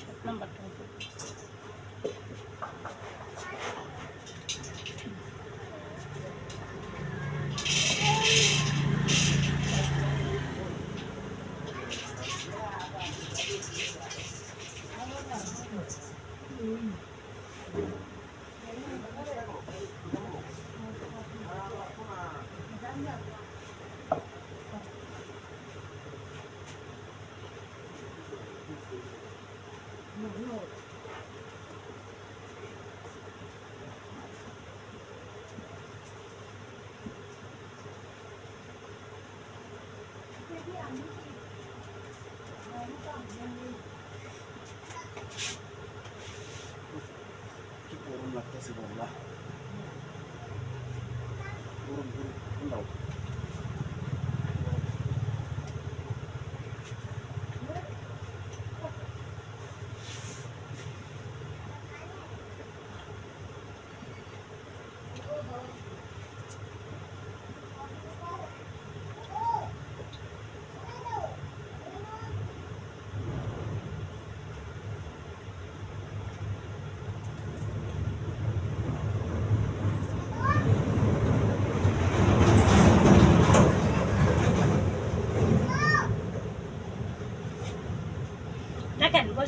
সাত নম্বরটা লাগতেছে বললা গরম গরম ঠান্ডাও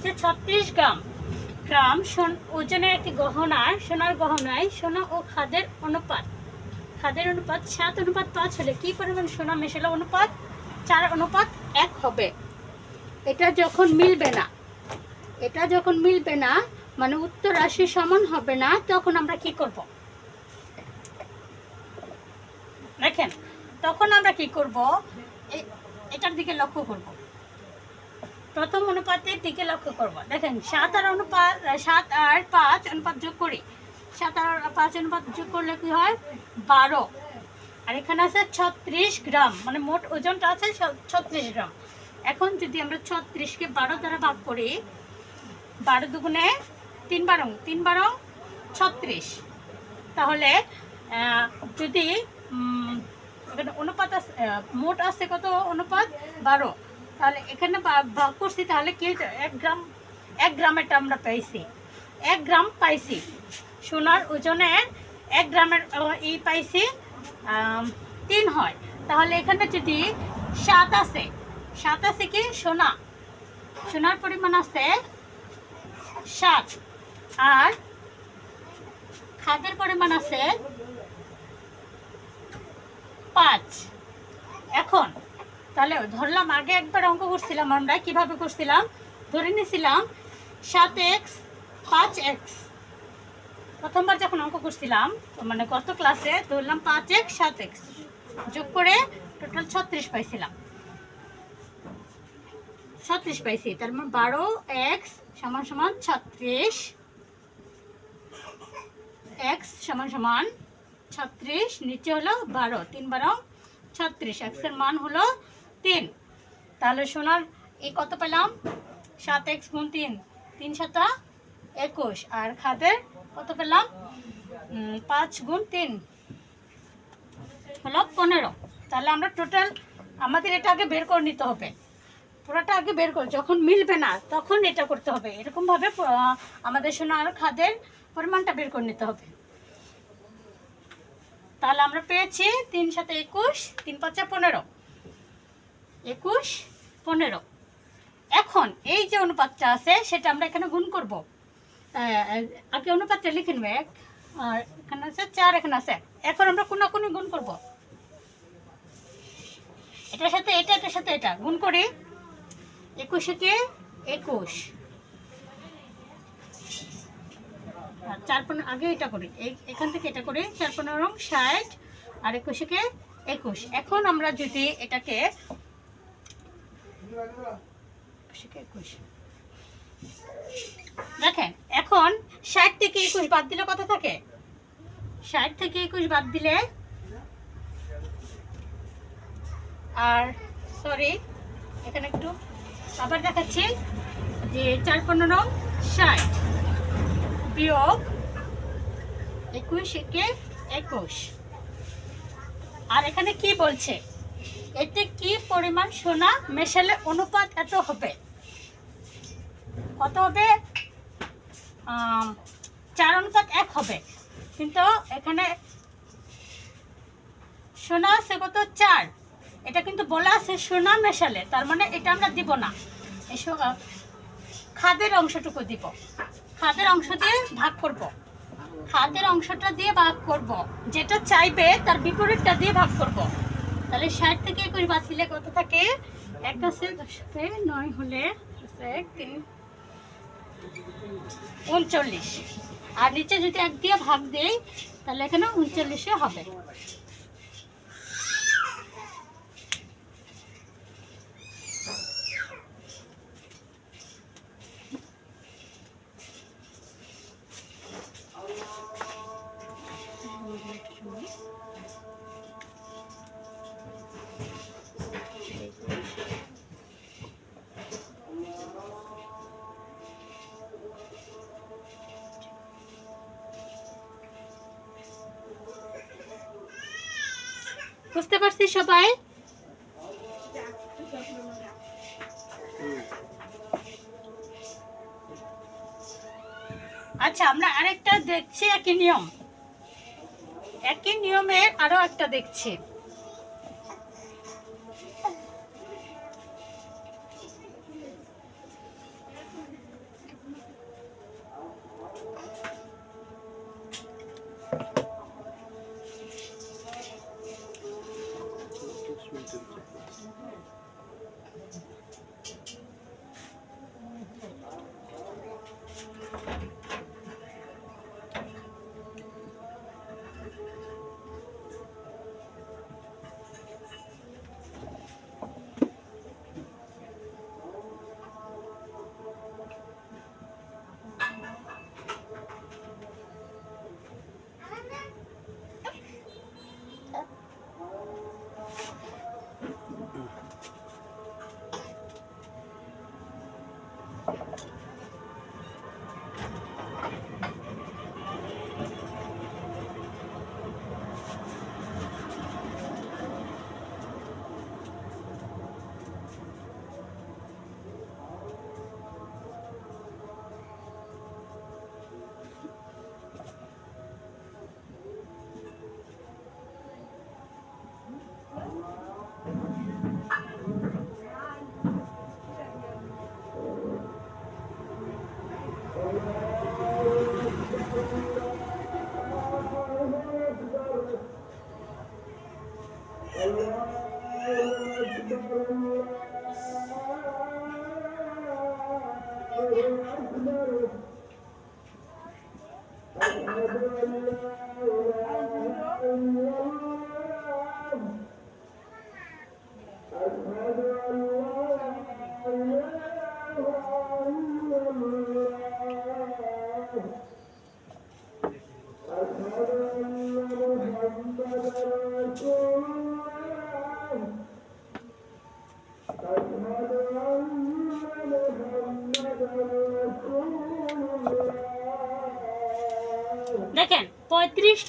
বলছে ছত্রিশ গ্রাম। গ্রাম ওজনের একটি গহনার সোনার গহনায় সোনা ও খাদের অনুপাত। খাদের অনুপাত সাত, অনুপাত পাঁচ হলে কি পরিমাণ সোনা মেশালো অনুপাত? চার অনুপাত এক হবে। এটা যখন মিলবে না, এটা যখন মিলবে না মানে উত্তর রাশি সমান হবে না, তখন আমরা কি করব? দেখেন, তখন আমরা কি করব? এটার দিকে লক্ষ্য করব। প্রথম অনুপাতের দিকে লক্ষ্য করব। দেখেন, সাত আর অনুপাত সাত আর পাঁচ অনুপাত যোগ করি। সাত আর পাঁচ অনুপাত যোগ করলে কি হয়? বারো। আর এখানে আছে ছত্রিশ গ্রাম মানে মোট ওজনটা আছে ছত্রিশ গ্রাম। এখন যদি আমরা ছত্রিশকে বারো দ্বারা ভাগ করি, বারো দুগুণে তিন বারো তিন বারো ছত্রিশ। তাহলে যদি অনুপাত আছে মোট আছে কত অনুপাত? বারো। তাহলে এখানে ভাগ করছি, তাহলে কি? এক গ্রাম, এক গ্রামেরটা আমরা পাইছি। এক গ্রাম পাইছি। সোনার ওজনের এক গ্রামের ই পাইছি তিন হয়। তাহলে এখানে যদি সাত আছে সাত আছে কি? সোনা। সোনার পরিমাণ আছে সাত। আর খাদের পরিমাণ আছে পাঁচ। এখন তাহলে ধরলাম, আগে একবার অঙ্ক করছিলাম আমরা, কীভাবে করছিলাম? ধরে নিয়েছিলাম সাত এক্স, পাঁচ এক্স। প্রথমবার যখন অঙ্ক করছিলাম মানে গত ক্লাসে ধরলাম পাঁচ এক্স, সাত এক্স। যোগ করে টোটাল ছত্রিশ পাইছিলাম। ছত্রিশ পাইছি, তার মানে বারো এক্স সমান সমান ছত্রিশ। এক্স সমান সমান ছত্রিশ, নিচে হলো বারো তিন বারো ছত্রিশ এক্সের মান হলো তিন। তাহলে সোনার এই কত পেলাম? সাত এক্স গুণ তিন। তিন সাতা একুশ। আর খাদের কত পেলাম? পাঁচ গুণ তিন। হলো পনেরো। তাহলে আমরা টোটাল আমাদের এটা আগে বের করে নিতে হবে। পুরোটা আগে বের করে, যখন মিলবে না, তখন এটা করতে হবে। এরকমভাবে আমাদের সোনার খাদের পরিমাণটা বের করে নিতে হবে। তাহলে আমরা পেয়েছি তিন সাথে একুশ, তিন পাঁচে পনেরো। একুশ, পনেরো। এখন এই যে অনুপাতটা আছে, সেটা আমরা এখানে গুণ করব। আগে অনুপাতটা লিখে নেবে এক, আর এখানে আছে চার, এখানে আছে। এখন আমরা কোনা কোনি গুণ করব। এটার সাথে এটা, এটার সাথে এটা। গুণ করি। একুশে কে? একুশ। আর চার পনেরো আগে এটা করি। এখান থেকে এটা করি। চার পনেরো, ষাট। আর একুশে একুশ। এখন আমরা যদি এটাকে দেখেন এখন ষাট থেকে একুশ বাদ দিলে কত থাকে? ষাট থেকে একুশ বাদ দিলে? আর সরি এখানে একটু আবার দেখাচ্ছি যে চার পনেরো, ষাট বিয়োগ একুশ একে একুশ। আর এখানে কি বলছে? এতে কি পরিমাণ সোনা মেশালে অনুপাত এত হবে? কত হবে? চার অনুপাত এক হবে। কিন্তু এখানে সোনা আছে কত? চার। এটা কিন্তু বলা আছে সোনা মেশালে, তার মানে এটা আমরা দিব না। সো- খাদের অংশটুকু দিব। খাদের অংশ দিয়ে ভাগ করব। খাদের অংশটা দিয়ে ভাগ করব। যেটা চাইবে তার বিপরীতটা দিয়ে ভাগ করব। তাহলে ষাট থেকে একুশ বাঁচিলে কত থাকে? এক আছে সাথে নয় হলে তিন, উনচল্লিশ। আর নিচে যদি এক দিয়ে ভাগ দেয় তাহলে এখানে উনচল্লিশে হবে। সবাই। আচ্ছা আমরা আরেকটা দেখছি একই নিয়ম। একই নিয়মের আরও একটা দেখছি।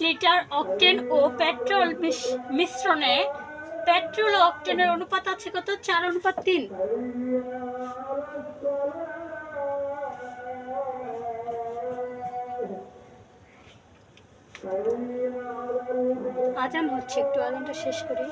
লিটার অকটেন ও পেট্রোল মিশ- মিশ্রণে পেট্রোল অকটেনের অনুপাত আছে কত? চার অনুপাত তিন। আজান হচ্ছে, একটু আজানটা শেষ করি।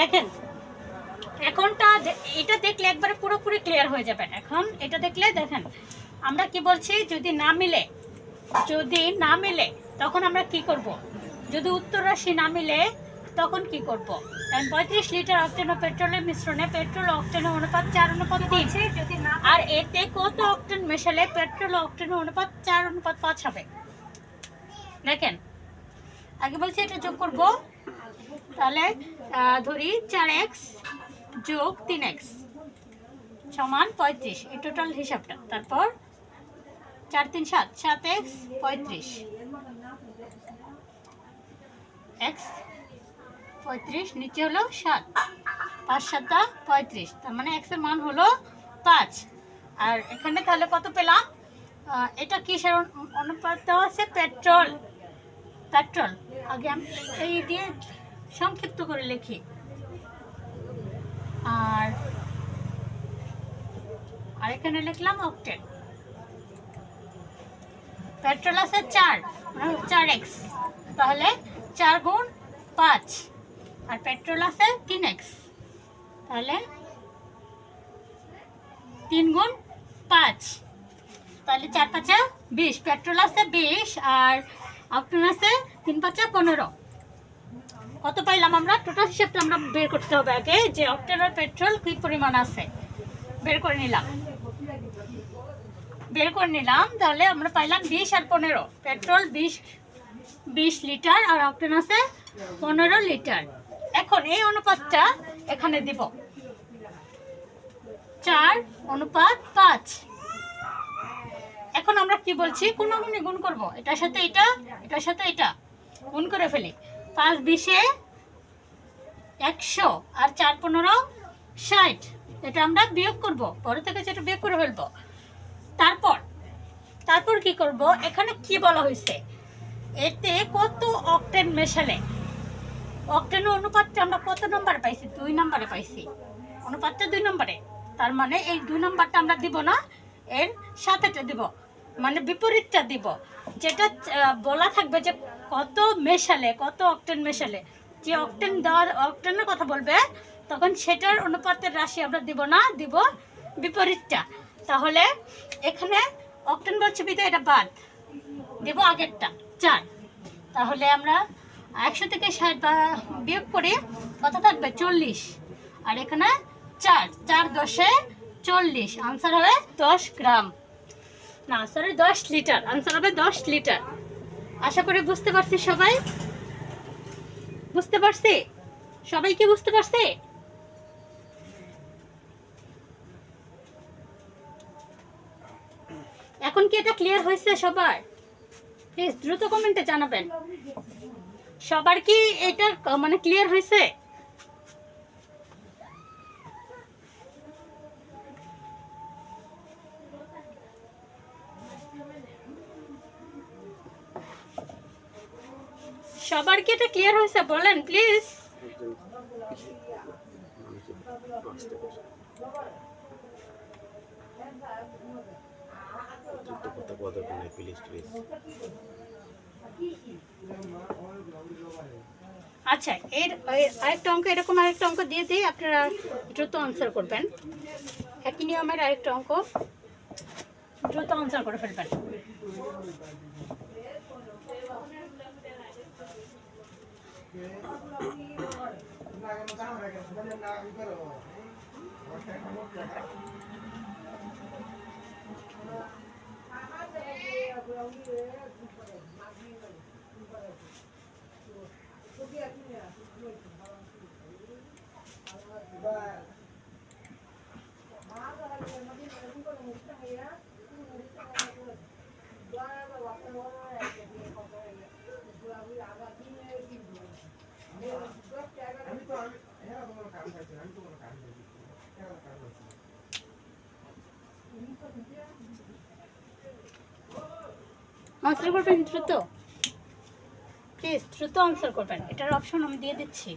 দেখেন এখনটা এটা দেখলে একবারে পুরোপুরি ক্লিয়ার হয়ে যাবেন এখন এটা দেখলে দেখেন আমরা কি বলছি যদি না মিলে যদি না মিলে তখন আমরা কি করব? যদি উত্তর রাশি না মিলে তখন কি করব? কারণ পঁয়ত্রিশ লিটার অক্টেন ও পেট্রোলের মিশ্রণে পেট্রোল ও অক্টেনের অনুপাত চার অনুপাত তিন। যদি না আর এতে কত অক্টেন মেশালে পেট্রোল ও অক্টেনের অনুপাত চার অনুপাত পাঁচ হবে? দেখেন আগে বলছি এটা যোগ করব। তাহলে ধরি চার এক্স যোগ তিন এক্স সমান পঁয়ত্রিশ। এই টোটাল হিসাবটা। তারপর চার তিন সাত সাত এক্স পঁয়ত্রিশ। এক্স পঁয়ত্রিশ, নিচে হলো সাত। পাঁচ সাতটা পঁয়ত্রিশ। তার মানে এক্সের মান হলো পাঁচ। আর এখানে তাহলে কত পেলাম? এটা কিসের অনু- অনুপাত দেওয়া আছে? পেট্রোল। পেট্রোল। আগে আমি এই দিয়ে সংক্ষিপ্ত করে লিখি। আর আর এখানে লিখলাম অক্টেন পেট্রোল আছে চার মানে চার এক্স তাহলে চার গুণ পাঁচ। আর পেট্রোল আছে তিন এক্স তাহলে তিন গুণ পাঁচ। তাহলে চার পাঁচা বিশ পেট্রোল আছে বিশ আর অক্টেন আছে তিন পাঁচা পনেরো। কত পাইলাম আমরা? টোটাল হিসাবটা আমরা বের করতে হবে আগে, যে অক্টেন আর পেট্রোল কি পরিমাণ আছে? বের করে নিলাম। বের করে নিলাম, তাহলে আমরা পাইলাম বিশ আর পনেরো। পেট্রোল বিশ বিশ লিটার আর অক্টেন আছে পনেরো লিটার এখন এই অনুপাতটা এখানে দিব। চার অনুপাত পাঁচ। এখন আমরা কি বলছি? কোন গুণে গুণ করব? এটার সাথে এটা, এটার সাথে এটা। গুণ করে ফেলি। পাঁচ বিশে একশো আর চার পনেরো ষাট। এটা আমরা বিয়োগ করব। পরে থেকে যেটা বিয়োগ করে ফেলব। তারপর তারপর কি করব? এখানে কি বলা হয়েছে? এতে কত অক্টেন মেশালে? অক্টেনের অনুপাতটা আমরা কত নম্বরে পাইছি? দুই নম্বরে পাইছি। অনুপাতটা দুই নম্বরে। তার মানে এই দুই নম্বরটা আমরা দিব না, এর সাথেটা দিব। মানে বিপরীতটা দিব। যেটা বলা থাকবে যে কত মেশালে, কত অক্টেন মেশালে, যে অক্টেন দেওয়ার, অক্টেনের কথা বলবে, তখন সেটার অনুপাতের রাশি আমরা দিব না, দিব বিপরীতটা। তাহলে এখানে অক্টেন বলছে বিধে এটা বাদ, দেব আগেরটা, চার। তাহলে আমরা একশো থেকে ষাট বা বিয়োগ করে কত থাকবে? চল্লিশ। আর এখানে চার চার দশে চল্লিশ। আনসার হবে দশ গ্রাম। না সরি দশ লিটার আনসার হবে দশ লিটার আশা করি বুঝতে পারছি সবাই? বুঝতে পারছি? সবাই কি বুঝতে পারছে? এখন কি এটা ক্লিয়ার হয়েছে সবার? প্লিজ দ্রুত কমেন্টে জানাবেন। সবার কি এটা মানে ক্লিয়ার হয়েছে? সবার কি এটা ক্লিয়ার হয়েছে? বলেন প্লিজ আচ্ছা এর আরেকটা অঙ্ক, এরকম আরেকটা অঙ্ক দিয়ে দিই আপনারা দ্রুত আনসার করবেন। একই নিয়মের আরেকটা অঙ্ক। দ্রুত আনসার করে ফেলবেন। Bye. আনসার করবেন দ্রুত? প্লিজ দ্রুত আনসার করবেন। এটার অপশন আমি দিয়ে দিচ্ছি।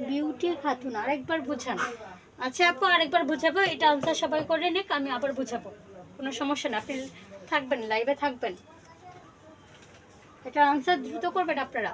রুটি খাতুন, আরেকবার বুঝান। আচ্ছা আপু, আরেকবার বুঝাবো, এটা আনসার সবাই করে নিক, আমি আবার বুঝাবো। কোনো সমস্যা না, আপনি থাকবেন লাইভে থাকবেন। এটা আনসার দ্রুত করবেন আপনারা।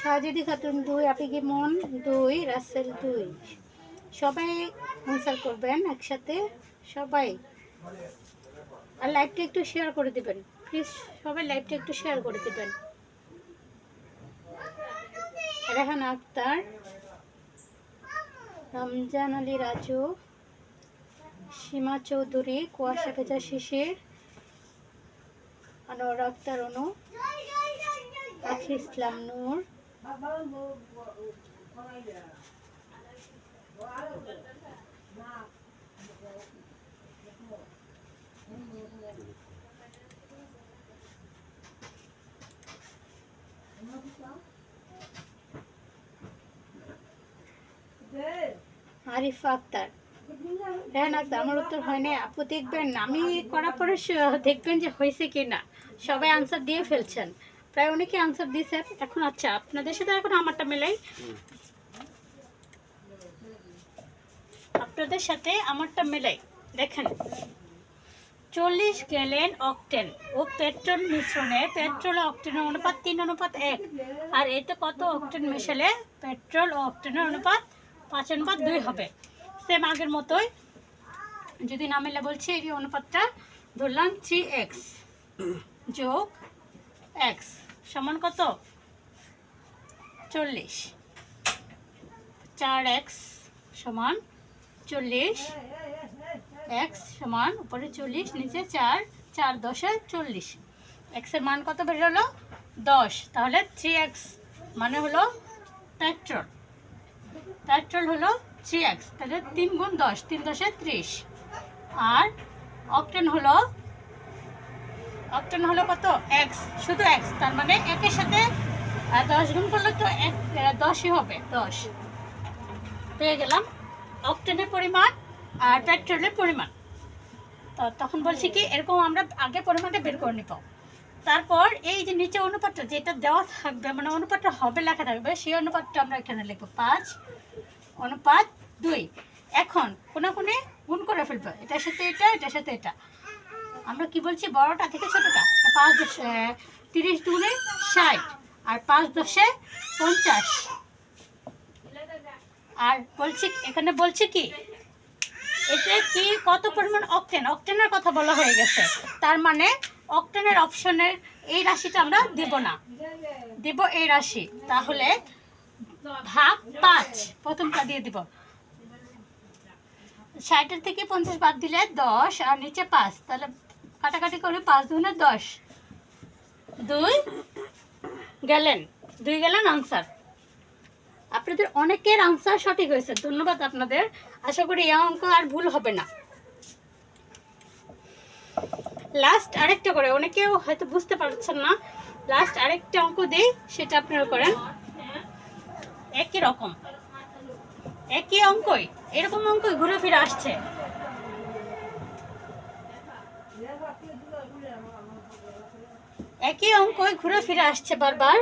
শাহজিদি খাতুন দুই আপিগি মন দুই, রাসেল দুই। সবাই আনসার করবেন একসাথে, সবাই। আর লাইভটা একটু শেয়ার করে দিবেন। প্লিজ সবাই লাইভটা একটু শেয়ার করে দিবেন। রেহান আক্তার, রমজান আলী রাজু, সীমা চৌধুরী, কুয়াশা ভেজা শিশির, আনোয়ার আক্তার অনু, আখি ইসলাম নূর আরিফা আক্তার। রেহান আক্তার, আমার উত্তর হয় না আপু দেখবেন, আমি করার পরে দেখবেন যে হয়েছে কি না সবাই আনসার দিয়ে ফেলছেন। প্রায় অনেকে আনসার দিয়েছেন এখন আচ্ছা আপনাদের সাথে এখন আমারটা মেলাই। আপনাদের সাথে আমারটা মেলাই। দেখেন, চল্লিশ গ্যালেন অক্টেন ও পেট্রোল মিশ্রণে পেট্রোল অক্টেনের অনুপাত তিন, অনুপাত এক। আর এতে কত অক্টেন মেশালে? পেট্রোল অক্টেনের অনুপাত পাঁচ, অনুপাত দুই হবে। সেম আগের মতোই, যদি না মেলে বলছি, এই অনুপাতটা ধরলাম থ্রি এক্স যোগ এক্স সমান কত? চল্লিশ। চার এক্স সমান চল্লিশ। এক্স সমান উপরে চল্লিশ, নিচে চার চার দশে চল্লিশ। এক্সের মান কত বেরোলো দশ। তাহলে থ্রি এক্স মানে হলো পেট্রোল পেট্রোল হলো থ্রি এক্স তাহলে তিন গুণ দশ, তিন দশে ত্রিশ। আর অক্টেন হলো অক্টেন হলো কত? এক্স শুধু এক্স তার মানে একের সাথে দশ গুণ করলে তো এক দশই হবে। দশ। পেয়ে গেলাম। অক্টেনের পরিমাণ আর পেট্রোলের পরিমাণ। তো তখন বলছি কি এরকম আমরা আগে পরিমাণটা বের করে নিব। তারপর এই যে নিচে অনুপাতটা যেটা দেওয়া থাকবে মানে অনুপাতটা হবে লেখা থাকবে সেই অনুপাতটা আমরা এখানে লিখব পাঁচ অনুপাত দুই। এখন কোনা কোনে গুণ করে ফেলব এটার সাথে এটা এটার সাথে এটা। আমরা কি বলছি, বড়টা থেকে ছোটটা? পাঁচ দশ তিরিশ দুগুণে ষাট, আর পাঁচ দশে পঞ্চাশ। আর বলছি, এখানে বলছি কি, এতে কি কত পরিমাণ অক্টেন অক্টেনের কথা বলা হয়ে গেছে। তার মানে অক্টেনের অপশনের এই রাশিটা আমরা দেব না। দেব এই রাশি। তাহলে ভাগ পাঁচ, প্রথমটা দিয়ে দিব। ষাটের থেকে পঞ্চাশ বাদ দিলে দশ, আর নিচে পাঁচ, তাহলে কাটাকাটি করে পাঁচ দুগুণে দশ। দুই গেলেন। দুই গেলেন আনসার আপনাদের অনেকের আনসার সঠিক হয়েছে। ধন্যবাদ আপনাদের। আশা করি এই অঙ্ক আর ভুল হবে না। লাস্ট আরেকটা করে। অনেকেও হয়তো বুঝতে পারছেন না। লাস্ট আরেকটা অঙ্ক দিই, সেটা আপনারা করেন। একই রকম। একই অঙ্কই। এরকম অঙ্কই ঘুরে ফিরে আসছে। একই অঙ্কই ঘুরে ফিরে আসছে বারবার।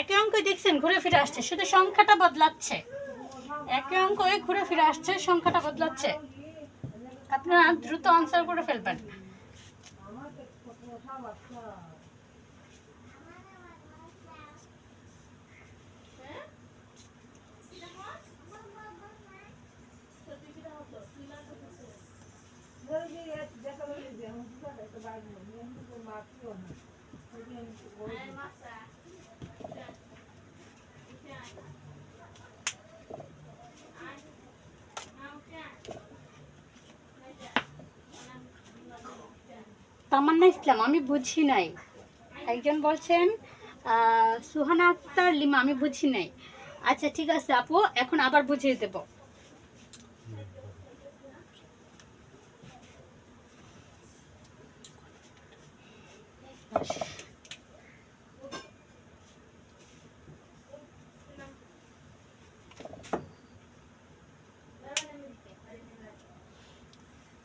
একই অঙ্ক দেখছেন, ঘুরে ফিরে আসছে। শুধু সংখ্যাটা বদলাচ্ছে। একই অঙ্ক ঘুরে ফিরে আসছে সংখ্যাটা বদলাচ্ছে। আপনারা দ্রুত আনসার করে ফেলবেন। তামান্না ইসলাম, আমি বুঝি নাই। একজন বলছেন সুহানা আক্তার লিমা, আমি বুঝি নাই। আচ্ছা ঠিক আছে আপু, এখন আবার বুঝিয়ে দেব।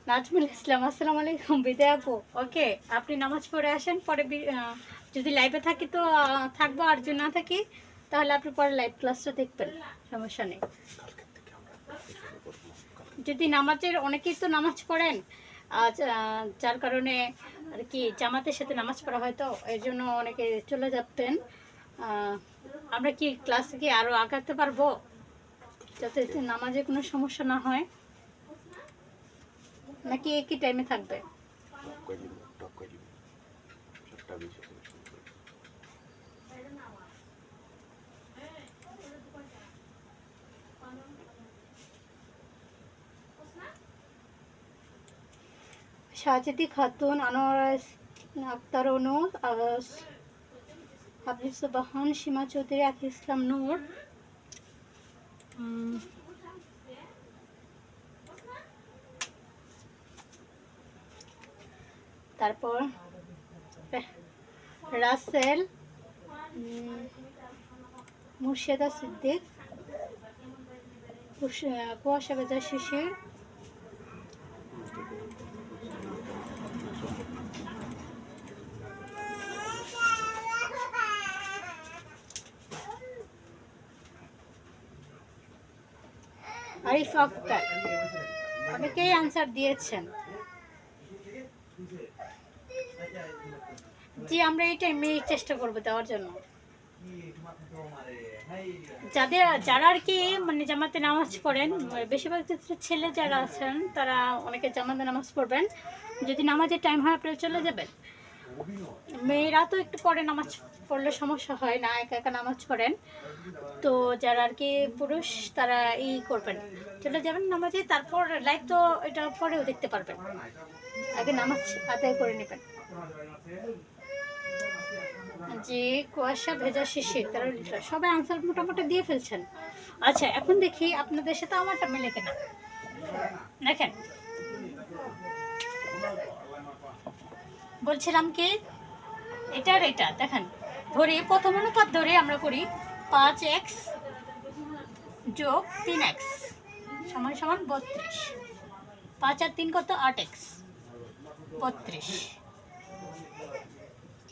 নাজমুল ইসলাম, আসসালামু আলাইকুম, বিদায় আপু। ওকে, আপনি নামাজ পড়ে আসেন, পরে যদি লাইভে থাকি তো থাকব, আর যদি না থাকি, তাহলে আপনি পরে লাইভ ক্লাসটা দেখবেন, সমস্যা নেই। যদি নামাজের, অনেকেই তো নামাজ পড়েন যার কারণে আর কি জামাতের সাথে নামাজ পড়া হয় তো, এর জন্য অনেকে চলে যাচ্ছেন। আমরা কি ক্লাসে কি আরও আগাতে পারব? যাতে নামাজে কোনো সমস্যা না হয়। নাকি একই টাইমে থাকবে। সাজেদি খাতুন, আনোয়ার আক্তার অনু হাফিজ বাহান সীমা চৌধুরী আকি ইসলাম নূর তারপর রাসেল মুর্শেদা সিদ্দিক কুয়াশা বেজার শিশির। আরিফ আক্তার অনেকেই আনসার দিয়েছেন। জি আমরা এই টাইমে চেষ্টা করব দেওয়ার জন্য। যাদের, যারা আর কি মানে জামাতে নামাজ পড়েন, বেশিরভাগ ক্ষেত্রে ছেলে যারা আছেন, তারা অনেকে জামাতে নামাজ পড়বেন। যদি নামাজের টাইম হয় আপনারা চলে যাবেন। মেয়েরা তো একটু পরে নামাজ পড়লে সমস্যা হয় না, একা একা নামাজ পড়েন। তো যারা আর কি পুরুষ, তারা ই করবেন। চলে যাবেন নামাজে, তারপর লাইভ তো এটা পরেও দেখতে পারবেন। আগে নামাজ আদায় করে নেবেন। যে কুয়াশা, ভেজা শিশির তেরো লিটার, সবাই আনসার মোটামুটি দিয়ে ফেলছেন। আচ্ছা এখন দেখি আপনাদের সাথে আমারটা মেলে কেনা। দেখেন। বলছিলাম কি এটার এটা, দেখেন। ধরি, প্রথম অনুপাত ধরে আমরা করি, পাঁচ এক্স যোগ তিন এক্স সমান সমান বত্রিশ। পাঁচ আর তিন কত? আট এক্স। বত্রিশ।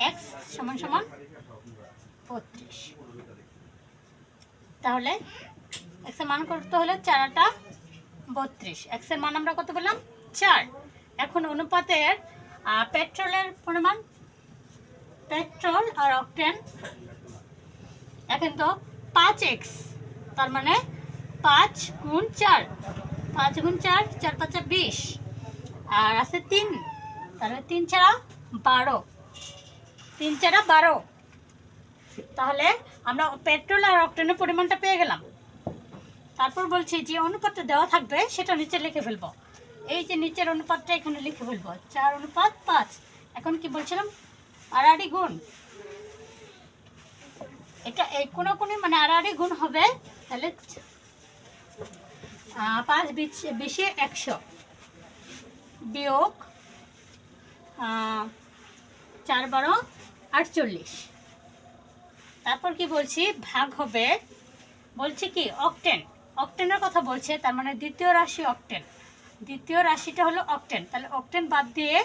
এক্স সমান সমান বত্রিশ। তাহলে এক্সের মান করতে হলে চারটা বত্রিশ। এক্সের মান আমরা কত বললাম চার। এখন অনুপাতের পেট্রোলের পরিমাণ পেট্রোল আর অকটেন এখন তো পাঁচ এক্স তার মানে পাঁচ গুণ চার। পাঁচ গুণ চার চার পাঁচা বিশ। আর আছে তিন, তাহলে তিন ছাড়া বারো। তিন চারা বারো। তাহলে আমরা পেট্রোল আর অক্টেনের পরিমাণটা পেয়ে গেলাম। তারপর বলছি যে অনুপাতটা দেওয়া থাকবে, সেটা নিচে লিখে ফেলব। এই যে নিচের অনুপাতটা এখানে লিখে ফেলব, চার অনুপাত পাঁচ। এখন কি বলছিলাম? আড়াআড়ি গুণ। এটা এই কোনো কোনো মানে আড়াআড়ি গুণ হবে, তাহলে পাঁচ বিশ, বিশে একশো। বিয়োগ চার বারো আটচল্লিশ। তারপর কি বলছি? ভাগ হবে, বলছি কি অকটেন অকটেনের কথা বলছে, তার মানে দ্বিতীয় রাশি অকটেন দ্বিতীয় রাশিটা হলো অকটেন তাহলে অকটেন বাদ দিয়ে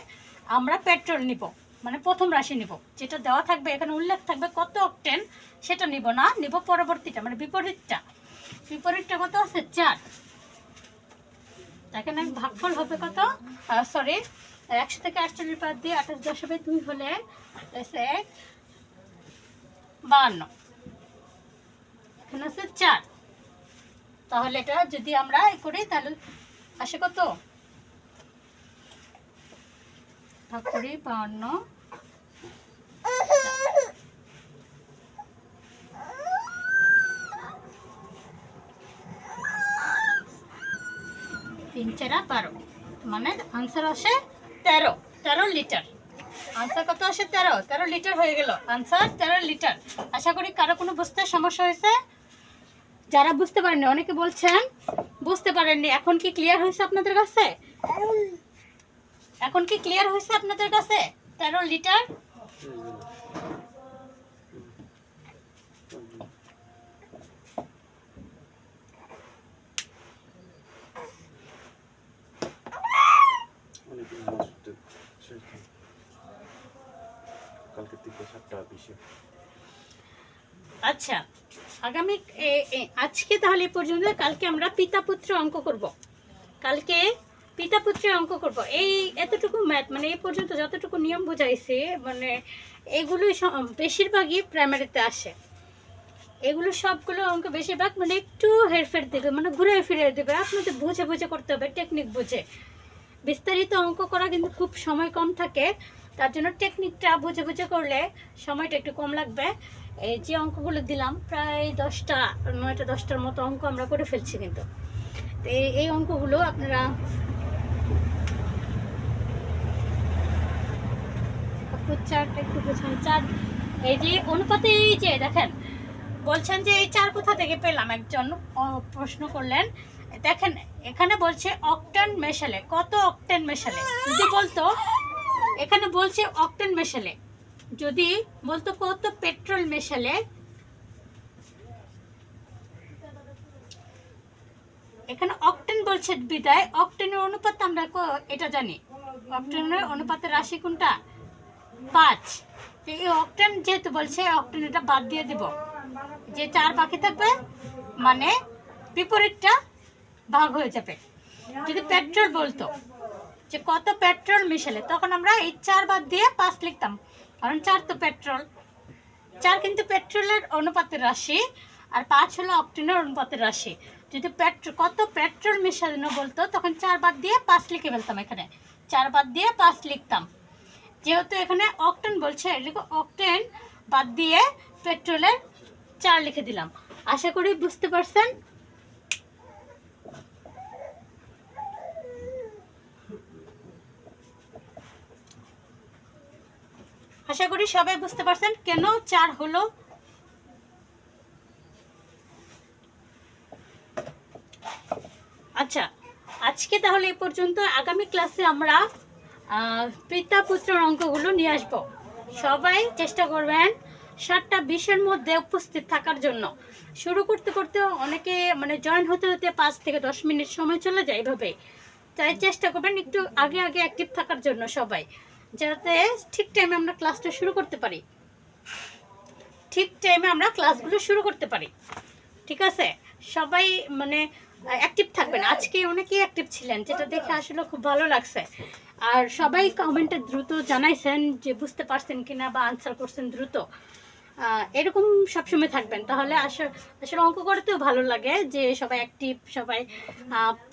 আমরা পেট্রোল নিব মানে প্রথম রাশি নিব। যেটা দেওয়া থাকবে, এখানে উল্লেখ থাকবে কত অকটেন সেটা নিব না, নিব পরবর্তীটা মানে বিপরীতটা। বিপরীতটা কত আছে? চার। এখানে ভাগফল হবে কত? সরি একশো থেকে আটচল্লিশ বাদ দিয়ে আঠাশ দশ হবে দুই হলে এসে বাহান্ন এখানে আছে চার। তাহলে এটা যদি আমরা করি, তাহলে আসে কত? করি তিন চারা বারো। মানে আনসার আসে তেরো। তেরো লিটার। আনসার কত আসে? তেরো। তেরো লিটার হয়ে গেল। আনসার তেরো লিটার আশা করি কারও কোনো বুঝতে সমস্যা হয়েছে? যারা বুঝতে পারেননি, অনেকে বলছেন, বুঝতে পারেননি। এখন কি ক্লিয়ার হয়েছে আপনাদের কাছে? এখন কি ক্লিয়ার হয়েছে আপনাদের কাছে? তেরো লিটার অনেকদিন নামাজ পড়তে শেষ দিন। কালকে থেকে আচ্ছা আগামী আজকে তাহলে পর্যন্ত, কালকে আমরা পিতা পুত্র অঙ্ক করব। কালকে পিতা অঙ্ক করব। এই এতটুকু ম্যাথ মানে এই পর্যন্ত যতটুকু নিয়ম বোঝাইছে মানে বেশিরভাগই প্রাইমারিতে আসে। এগুলো সবগুলো অঙ্ক বেশিরভাগ মানে একটু হেরফের দেবে মানে ঘুরে ফিরে দেবে। আপনাদের বুঝে বুঝে করতে হবে টেকনিক বুঝে। বিস্তারিত অঙ্ক করা কিন্তু খুব সময় কম থাকে। তার জন্য টেকনিকটা বুঝে বুঝে করলে সময়টা একটু কম লাগবে। এই যে অঙ্কগুলো দিলাম, প্রায় দশটা, নয়টা, দশটার মতো অঙ্ক আমরা করে ফেলছি কিন্তু। তো এই- অঙ্কগুলো আপনারা এই যে অনুপাতে এই যে দেখেন, বলছেন যে এই চার কোথা থেকে পেলাম? একজন প্রশ্ন করলেন। দেখেন, এখানে বলছে অকটেন মেশালে। কত অকটেন মেশালে? যদি বলতো এখানে বলছে অক্টেন মেশালে। যদি বলতো কত পেট্রোল মেশালে? এখানে অক্টেন বলছে বিদায়। অক্টেনের অনুপাত আমরা এটা জানি। অক্টেনের অনুপাতের রাশি কোনটা? পাঁচ। এই অক্টেন যেহেতু বলছে অক্টেন এটা বাদ দিয়ে দিব। যে চার বাকি থাকবে মানে বিপরীতটা ভাগ হয়ে যাবে। যদি পেট্রোল বলতো যে কত পেট্রোল মিশালে, তখন আমরা এই চার বাদ দিয়ে পাঁচ লিখতাম। কারণ চার তো পেট্রোল। চার কিন্তু পেট্রোলের অনুপাতের রাশি, আর পাঁচ হলো অক্টেনের অনুপাতের রাশি। যদি পেট্রোল কত পেট্রোল মেশানো বলতো, তখন চার বাদ দিয়ে পাঁচ লিখে ফেলতাম এখানে। চার বাদ দিয়ে পাঁচ লিখতাম। যেহেতু এখানে অক্টেন বলছে এদিকে অকটেন বাদ দিয়ে পেট্রোলের চার লিখে দিলাম। আশা করি বুঝতে পারছেন? আশা করি সবাই বুঝতে পারছেন কেন চার হলো আচ্ছা আজকে তাহলে এই পর্যন্ত আগামী ক্লাসে আমরা পিতা পুত্রের অঙ্কগুলো নিয়ে আসব। সবাই চেষ্টা করবেন সাতটা বিশের মধ্যে উপস্থিত থাকার জন্য। শুরু করতে করতে অনেকে মানে জয়েন হতে হতে পাঁচ থেকে দশ মিনিট সময় চলে যায় এইভাবে তাই চেষ্টা করবেন একটু আগে আগে অ্যাক্টিভ থাকার জন্য সবাই। যাতে ঠিক টাইমে আমরা ক্লাসটা শুরু করতে পারি। ঠিক টাইমে আমরা ক্লাসগুলো শুরু করতে পারি। ঠিক আছে? সবাই মানে অ্যাক্টিভ থাকবেন আজকে অনেকেই অ্যাক্টিভ ছিলেন, যেটা দেখে আসলে খুব ভালো লাগছে। আর সবাই কমেন্টে দ্রুত জানাইছেন যে বুঝতে পারছেন কিনা বা আনসার করছেন দ্রুত। এরকম সবসময় থাকবেন। তাহলে আসলে অঙ্ক করতেও ভালো লাগে যে সবাই অ্যাক্টিভ সবাই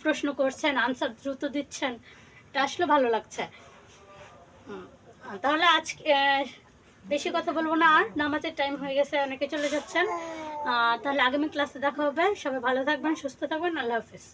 প্রশ্ন করছেন আনসার দ্রুত দিচ্ছেন। এটা আসলে ভালো লাগছে। তাহলে আজকে বেশি কথা বলব না আর। নামাজের টাইম হয়ে গেছে, অনেকে চলে যাচ্ছেন। তাহলে আগামী ক্লাসে দেখা হবে। সবাই ভালো থাকবেন, সুস্থ থাকবেন। আল্লাহ হাফিজ।